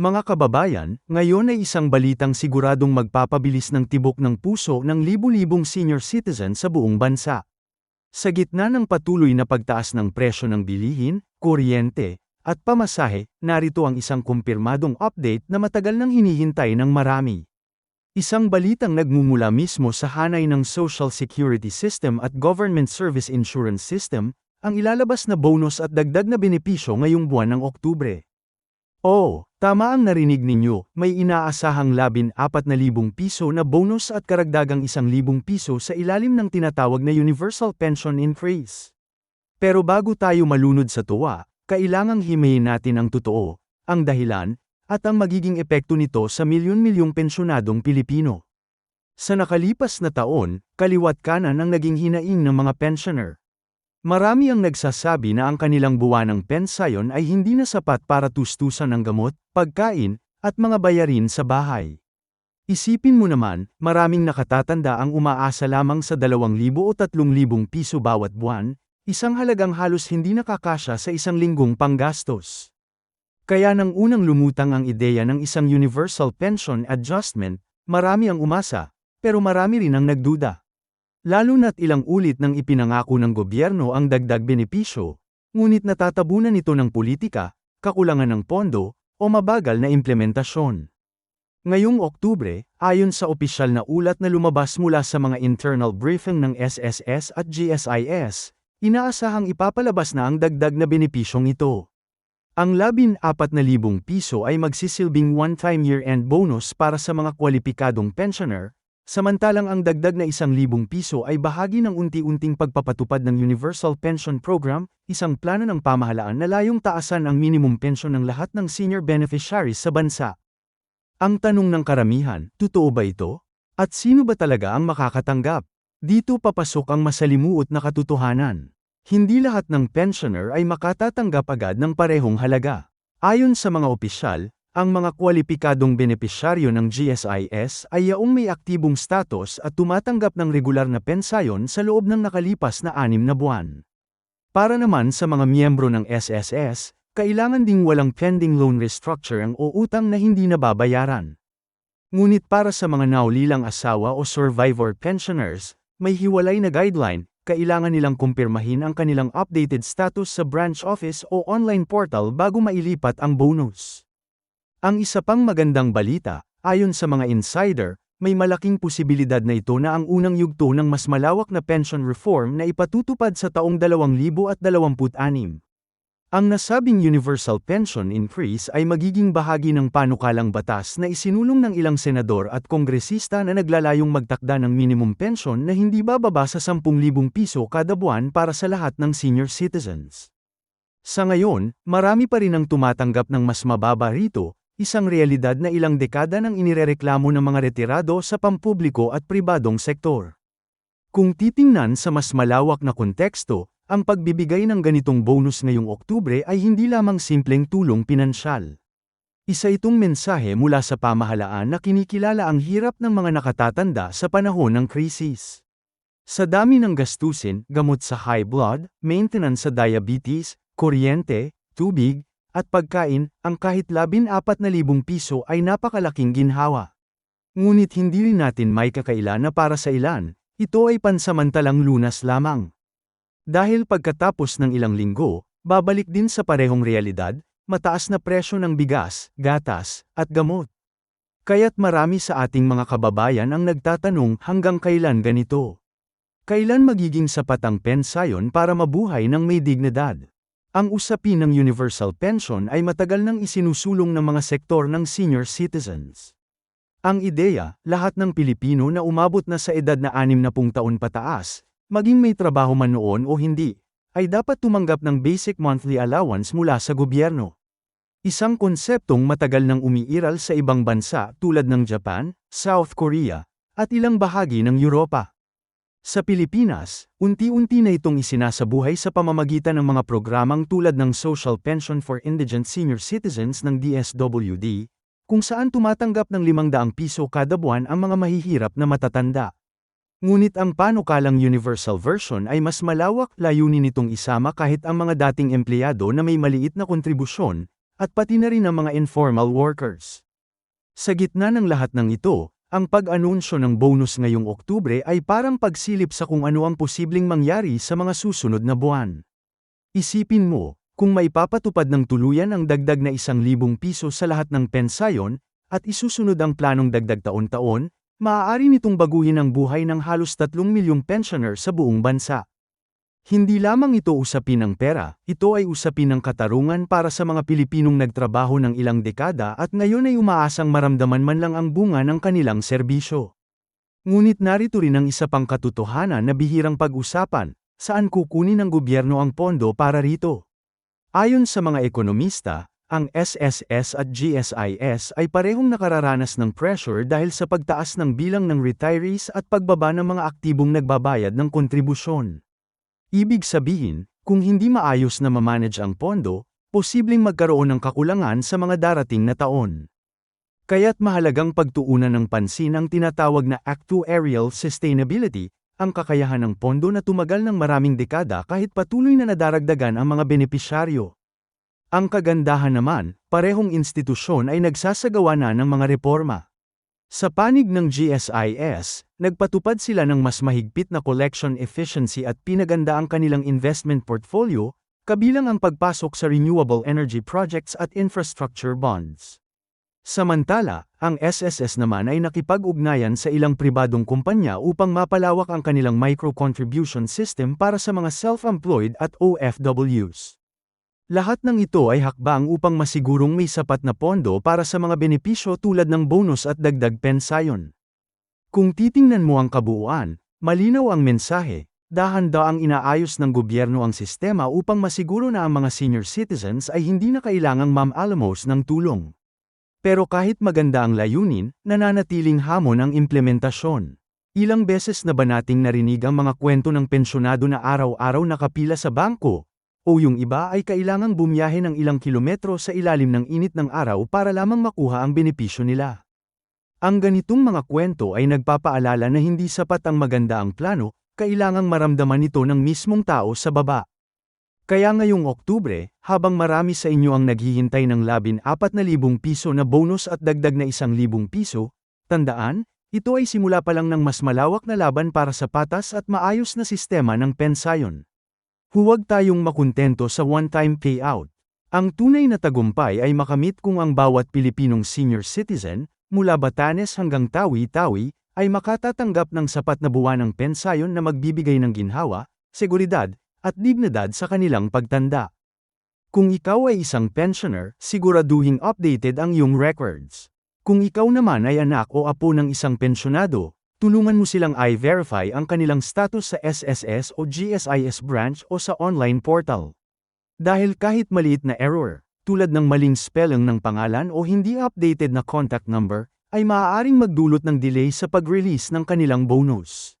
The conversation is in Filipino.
Mga kababayan, ngayon ay isang balitang siguradong magpapabilis ng tibok ng puso ng libu-libong senior citizen sa buong bansa. Sa gitna ng patuloy na pagtaas ng presyo ng bilihin, kuryente, at pamasahe, narito ang isang kumpirmadong update na matagal nang hinihintay ng marami. Isang balitang nagmumula mismo sa hanay ng Social Security System at Government Service Insurance System, ang ilalabas na bonus at dagdag na benepisyo ngayong buwan ng Oktubre. Oo, tama ang narinig ninyo, may inaasahang labin apat na libong piso na bonus at karagdagang isang libong piso sa ilalim ng tinatawag na Universal Pension Increase. Pero bago tayo malunod sa tuwa, kailangang himayin natin ang totoo, ang dahilan, at ang magiging epekto nito sa milyon-milyong pensyonadong Pilipino. Sa nakalipas na taon, kaliwat kanan ang naging hinaing ng mga pensioner. Marami ang nagsasabi na ang kanilang buwanang pensayon ay hindi na sapat para tustusan ng gamot, pagkain, at mga bayarin sa bahay. Isipin mo naman, maraming nakatatanda ang umaasa lamang sa 2,000 o 3,000 piso bawat buwan, isang halagang halos hindi nakakasya sa isang linggong panggastos. Kaya nang unang lumutang ang ideya ng isang universal pension adjustment, marami ang umasa, pero marami rin ang nagduda. Lalo na't ilang ulit nang ipinangako ng gobyerno ang dagdag benepisyo, ngunit natatabunan ito ng politika, kakulangan ng pondo, o mabagal na implementasyon. Ngayong Oktubre, ayon sa opisyal na ulat na lumabas mula sa mga internal briefing ng SSS at GSIS, inaasahang ipapalabas na ang dagdag na benepisyong ito. Ang 14,000 piso ay magsisilbing one-time year-end bonus para sa mga kwalipikadong pensioner, Samantalang ang dagdag na isang libong piso ay bahagi ng unti-unting pagpapatupad ng Universal Pension Program, isang plano ng pamahalaan na layong taasan ang minimum pension ng lahat ng senior beneficiaries sa bansa. Ang tanong ng karamihan, totoo ba ito? At sino ba talaga ang makakatanggap? Dito papasok ang masalimuot na katotohanan. Hindi lahat ng pensioner ay makatatanggap agad ng parehong halaga. Ayon sa mga opisyal, ang mga kwalipikadong benepisyaryo ng GSIS ay yaong may aktibong status at tumatanggap ng regular na pensayon sa loob ng nakalipas na anim na buwan. Para naman sa mga miyembro ng SSS, kailangan ding walang pending loan restructure o utang na hindi nababayaran. Ngunit para sa mga naulilang asawa o survivor pensioners, may hiwalay na guideline, kailangan nilang kumpirmahin ang kanilang updated status sa branch office o online portal bago mailipat ang bonus. Ang isa pang magandang balita, ayon sa mga insider, may malaking posibilidad na ito na ang unang yugto ng mas malawak na pension reform na ipatutupad sa taong 2026. Ang nasabing universal pension increase ay magiging bahagi ng panukalang batas na isinulong ng ilang senador at kongresista na naglalayong magtakda ng minimum pension na hindi bababa sa 10,000 piso kada buwan para sa lahat ng senior citizens. Sa ngayon, marami pa rin ang tumatanggap ng mas mababa rito, isang realidad na ilang dekada nang inirereklamo ng mga retirado sa pampubliko at pribadong sektor. Kung titingnan sa mas malawak na konteksto, ang pagbibigay ng ganitong bonus ngayong Oktubre ay hindi lamang simpleng tulong pinansyal. Isa itong mensahe mula sa pamahalaan na kinikilala ang hirap ng mga nakatatanda sa panahon ng krisis. Sa dami ng gastusin, gamot sa high blood, maintenance sa diabetes, kuryente, tubig, at pagkain, ang kahit labin apat na libong piso ay napakalaking ginhawa. Ngunit hindi rin natin may kakaila na para sa ilan, ito ay pansamantalang lunas lamang. Dahil pagkatapos ng ilang linggo, babalik din sa parehong realidad, mataas na presyo ng bigas, gatas, at gamot. Kaya't marami sa ating mga kababayan ang nagtatanong hanggang kailan ganito. Kailan magiging sapat ang pensayon para mabuhay ng may dignidad? Ang usapin ng universal pension ay matagal nang isinusulong ng mga sektor ng senior citizens. Ang ideya, lahat ng Pilipino na umabot na sa edad na 60 taon pataas, maging may trabaho man noon o hindi, ay dapat tumanggap ng basic monthly allowance mula sa gobyerno. Isang konseptong matagal nang umiiral sa ibang bansa tulad ng Japan, South Korea, at ilang bahagi ng Europa. Sa Pilipinas, unti-unti na itong isinasabuhay sa pamamagitan ng mga programang tulad ng Social Pension for Indigent Senior Citizens ng DSWD, kung saan tumatanggap ng 500 piso kada buwan ang mga mahihirap na matatanda. Ngunit ang panukalang universal version ay mas malawak layunin nitong isama kahit ang mga dating empleyado na may maliit na kontribusyon, at pati na rin ang mga informal workers. Sa gitna ng lahat ng ito, ang pag-anunsyo ng bonus ngayong Oktubre ay parang pagsilip sa kung ano ang posibleng mangyari sa mga susunod na buwan. Isipin mo, kung maipapatupad ng tuluyan ang dagdag na isang libong piso sa lahat ng pensayon, at isusunod ang planong dagdag taon-taon, maaari nitong baguhin ang buhay ng halos 3 milyong pensioner sa buong bansa. Hindi lamang ito usapin ng pera, ito ay usapin ng katarungan para sa mga Pilipinong nagtrabaho ng ilang dekada at ngayon ay umaasang maramdaman man lang ang bunga ng kanilang serbisyo. Ngunit narito rin ang isa pang katotohanan na bihirang pag-usapan, saan kukunin ng gobyerno ang pondo para rito. Ayon sa mga ekonomista, ang SSS at GSIS ay parehong nakararanas ng pressure dahil sa pagtaas ng bilang ng retirees at pagbaba ng mga aktibong nagbabayad ng kontribusyon. Ibig sabihin, kung hindi maayos na mamanage ang pondo, posibleng magkaroon ng kakulangan sa mga darating na taon. Kaya't mahalagang pagtuunan ng pansin ang tinatawag na actuarial sustainability, ang kakayahan ng pondo na tumagal ng maraming dekada kahit patuloy na nadaragdagan ang mga benepisyaryo. Ang kagandahan naman, parehong institusyon ay nagsasagawa na ng mga reforma. Sa panig ng GSIS, nagpatupad sila ng mas mahigpit na collection efficiency at pinaganda ang kanilang investment portfolio, kabilang ang pagpasok sa renewable energy projects at infrastructure bonds. Samantala, ang SSS naman ay nakipag-ugnayan sa ilang pribadong kumpanya upang mapalawak ang kanilang micro-contribution system para sa mga self-employed at OFWs. Lahat ng ito ay hakbang upang masigurong may sapat na pondo para sa mga benepisyo tulad ng bonus at dagdag pensayon. Kung titingnan mo ang kabuuan, malinaw ang mensahe, dahan-da ang inaayos ng gobyerno ang sistema upang masiguro na ang mga senior citizens ay hindi na kailangang mam-alamos ng tulong. Pero kahit maganda ang layunin, nananatiling hamon ang implementasyon. Ilang beses na ba nating narinig ang mga kwento ng pensyonado na araw-araw nakapila sa bangko, o yung iba ay kailangang bumiyahe ng ilang kilometro sa ilalim ng init ng araw para lamang makuha ang benepisyo nila. Ang ganitong mga kwento ay nagpapaalala na hindi sapat ang maganda ang plano, kailangang maramdaman ito ng mismong tao sa baba. Kaya ngayong Oktubre, habang marami sa inyo ang naghihintay ng labin apat na libong piso na bonus at dagdag na isang libong piso, tandaan, ito ay simula pa lang ng mas malawak na laban para sa patas at maayos na sistema ng pensayon. Huwag tayong makuntento sa one-time payout. Ang tunay na tagumpay ay makamit kung ang bawat Pilipinong senior citizen, mula Batanes hanggang Tawi-Tawi, ay makatatanggap ng sapat na buwan ng pensayon na magbibigay ng ginhawa, seguridad, at dignidad sa kanilang pagtanda. Kung ikaw ay isang pensioner, siguraduhing updated ang iyong records. Kung ikaw naman ay anak o apo ng isang pensyonado, Tulungan mo silang i-verify ang kanilang status sa SSS o GSIS branch o sa online portal. Dahil kahit maliit na error, tulad ng maling spelling ng pangalan o hindi updated na contact number, ay maaaring magdulot ng delay sa pag-release ng kanilang bonus.